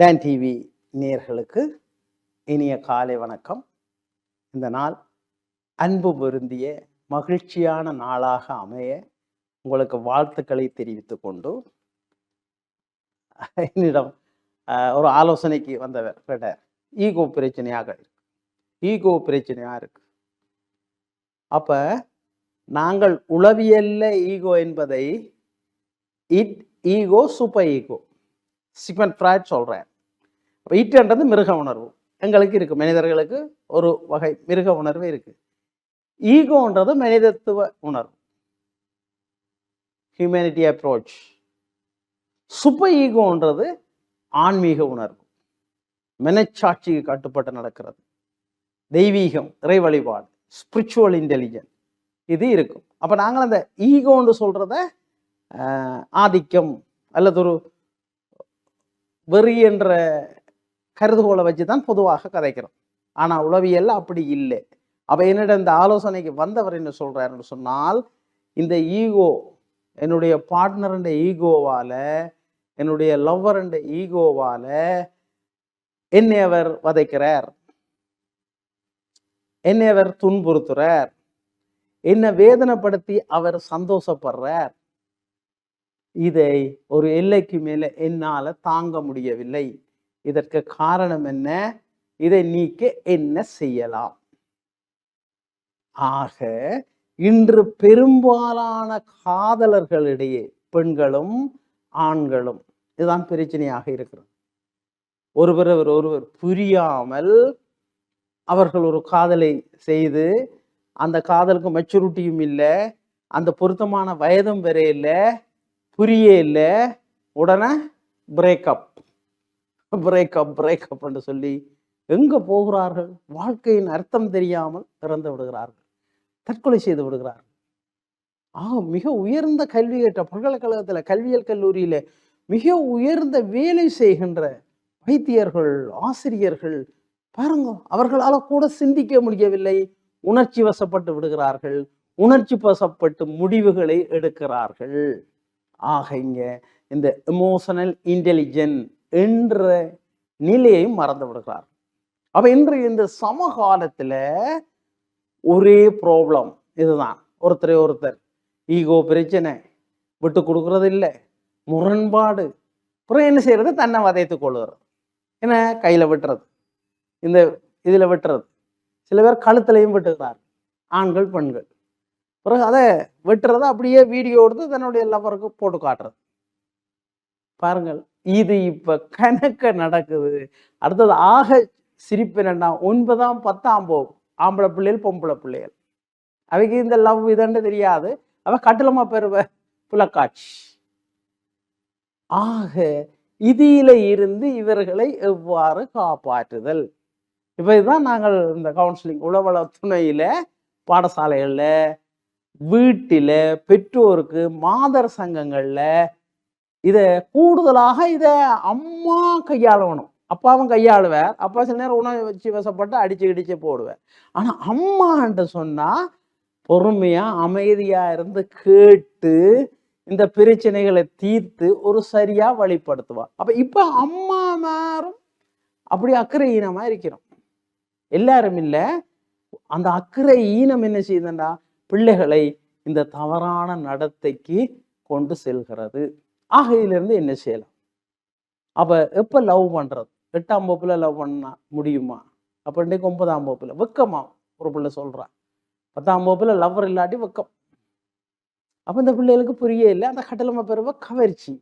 Don TV நேர்களுக்கு இனிய காலை வணக்கம். இந்த நாள் அன்பு பொருந்திய மகிழ்ச்சியான நாளாக அமைய உங்களுக்கு வாழ்த்துக்களை தெரிவித்து கொண்டு என்னிடம் ஒரு ஆலோசனைக்கு வந்தவர் பெடர் ஈகோ பிரச்சனையாக இருக்கு. ஈகோ பிரச்சனையாக இருக்கு. அப்போ நாங்கள் உளவியல்ல ஈகோ என்பதை id ego super ego. Sigmund Freud சொல்கிறேன் அப்ப மிருக உணர்வு. எங்களுக்கு இருக்குது மனிதர்களுக்கு ஒரு வகை மிருக உணர்வு இருக்குது ஈகோன்றது மனிதத்துவ உணர்வு. ஹியூமனிட்டி அப்ரோச் சூப்பர் ஈகோன்றது ஆன்மீக உணர்வு. மனச்சாட்சிக்கு கட்டுப்பட்டு நடக்கிறது. தெய்வீகம் இறை வழிபாடு ஸ்பிரிச்சுவல் இன்டெலிஜென்ஸ் இது இருக்கும். அப்போ நாங்கள் அந்த ஈகோன்னு சொல்கிறத ஆதிக்கம் அல்லது ஒரு வெறி என்ற கருதுகோளை வச்சு தான் பொதுவாக கதைக்கிறோம். ஆனால் உளவியல் அப்படி இல்லை. அப்போ என்னிடம் இந்த ஆலோசனைக்கு வந்தவர் என்ன சொல்கிறாருன்னு சொன்னால் இந்த ஈகோ என்னுடைய பார்ட்னருண்ட ஈகோவால் என்னுடைய லவ்வருண்ட ஈகோவால் என்னை அவர் வதைக்கிறார். என்னை அவர் துன்புறுத்துறார். என்னை வேதனைப்படுத்தி அவர் சந்தோஷப்படுறார். இதை ஒரு எல்லைக்கு மேலே என்னால் தாங்க முடியவில்லை. இதற்கு காரணம் என்ன? இதை நீக்க என்ன செய்யலாம்? ஆக இன்று பெரும்பாலான காதலர்களிடையே பெண்களும் ஆண்களும் இதுதான் பிரச்சனையாக இருக்கிறது. ஒருவர் ஒருவர் புரியாமல் அவர்கள் ஒரு காதலை செய்து அந்த காதலுக்கு மெச்சூரிட்டியும் இல்லை அந்த பொருத்தமான வயதும் வேற இல்லை புரிய இல்லை உடனே பிரேக்கப் பிரேக்கப் பிரேக்கப் சொல்லி எங்க போகிறார்கள்? வாழ்க்கையின் அர்த்தம் தெரியாமல் இறந்து விடுகிறார்கள். தற்கொலை செய்து விடுகிறார்கள். ஆக மிக உயர்ந்த கல்வி கற்ற பல்கலைக்கழகத்தில் கல்வியியல் கல்லூரியில மிக உயர்ந்த வேலை செய்கின்ற வைத்தியர்கள் ஆசிரியர்கள் பாருங்க அவர்களால கூட சிந்திக்க முடியவில்லை. உணர்ச்சி வசப்பட்டு விடுகிறார்கள். உணர்ச்சி வசப்பட்டு முடிவுகளை எடுக்கிறார்கள். ஆக இங்க இந்த எமோஷனல் இன்டெலிஜென்ட் என்ற நிலையையும் மறந்து விடுகிறார். அப்ப இன்று இந்த சமகாலத்துல ஒரே ப்ராப்ளம் இதுதான். ஒருத்தரை ஒருத்தர் ஈகோ பிரச்சனை விட்டு கொடுக்கறது இல்லை. முரண்பாடு. அப்புறம் என்ன செய்யறது? தன்னை வதைத்து கொள்ளுறது என்ன? கையில விட்டுறது. இந்த இதுல விட்டுறது. சில பேர் கழுத்துலையும் விட்டுக்கிறார் ஆண்கள் பெண்கள். பிறகு அதை வெட்டுறதை அப்படியே வீடியோ எடுத்து தன்னுடைய லவருக்கு போட்டு காட்டுறது. பாருங்கள் இது இப்ப கணக்க நடக்குது. அடுத்தது ஆக சிரிப்பு என்னன்னா ஒன்பதாம் பத்தாம் போகும் ஆம்பளை பிள்ளைகள் பொம்பளை பிள்ளைகள். அவைக்கு இந்த லவ் இதன்னு தெரியாது. அவ கட்டலமா பெறுவ புலக்காட்சி. ஆக இதில இருந்து இவர்களை எவ்வாறு காப்பாற்றுதல்? இப்ப இதுதான் நாங்கள் இந்த கவுன்சிலிங் உளவள துணையில பாடசாலைகள்ல வீட்டில பெற்றோருக்கு மாதர் சங்கங்கள்ல இதை கூடுதலாக இதை அம்மா கையாளணும். அப்பாவும் கையாளுவார். அப்பா சில நேரம் உணவு வச்சு வசப்பட்டு அடிச்சு கிடிச்சு போடுவார். ஆனால் அம்மான்ட்டு சொன்னால் பொறுமையாக அமைதியாக இருந்து கேட்டு இந்த பிரச்சனைகளை தீர்த்து ஒரு சரியாக வழிப்படுத்துவார் அப்போ இப்போ அம்மா மாரும் அப்படி அக்கறை ஈனமாக இருக்கிறோம். எல்லாரும் இல்லை. அந்த அக்கறை ஈனம் என்ன செய்யுதுண்டா? பிள்ளைகளை இந்த தவறான நடத்தைக்கு கொண்டு செல்கிறது. ஆகையிலிருந்து என்ன செய்யலாம்? அப்ப எப்போ லவ் பண்றது? எட்டாம் வகுப்புல லவ் பண்ணால் முடியுமா? அப்போ இன்றைக்கு ஒன்பதாம் வகுப்பில். வெக்கமா? ஒரு பிள்ளை சொல்கிறான் பத்தாம் வகுப்புல லவ்வர் இல்லாட்டி வெக்கம். அப்போ இந்த பிள்ளைகளுக்கு புரிய இல்லை. அந்த கட்டளமை பெறுவ கவர்ச்சி.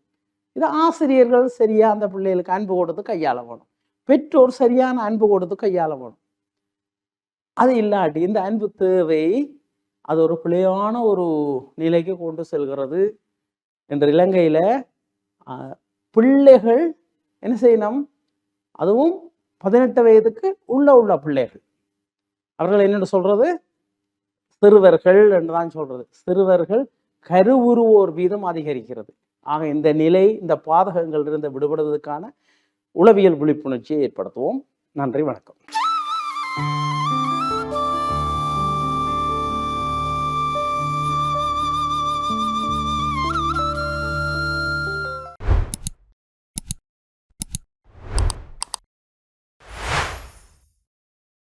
இது ஆசிரியர்கள் சரியா அந்த பிள்ளைகளுக்கு அன்பு கொடுத்து கையாள வேணும். பெற்றோர் சரியான அன்பு கொடுத்து கையாள வேணும். அது இல்லாட்டி இந்த அன்பு தேவை அது ஒரு பிழையான ஒரு நிலைக்கு கொண்டு செல்கிறது. என்ற இலங்கையில பிள்ளைகள் என்ன செய்யணும்? அதுவும் பதினெட்டு வயதுக்கு உள்ள உள்ள பிள்ளைகள். அவர்கள் என்னென்னு சொல்றது? சிறுவர்கள் என்று தான் சொல்றது. சிறுவர்கள் கருவுருவோர் வீதம் அதிகரிக்கிறது. ஆக இந்த நிலை இந்த பாதகங்கள் இருந்து விடுபடுவதற்கான உளவியல் விழிப்புணர்ச்சியை ஏற்படுத்துவோம். நன்றி வணக்கம்.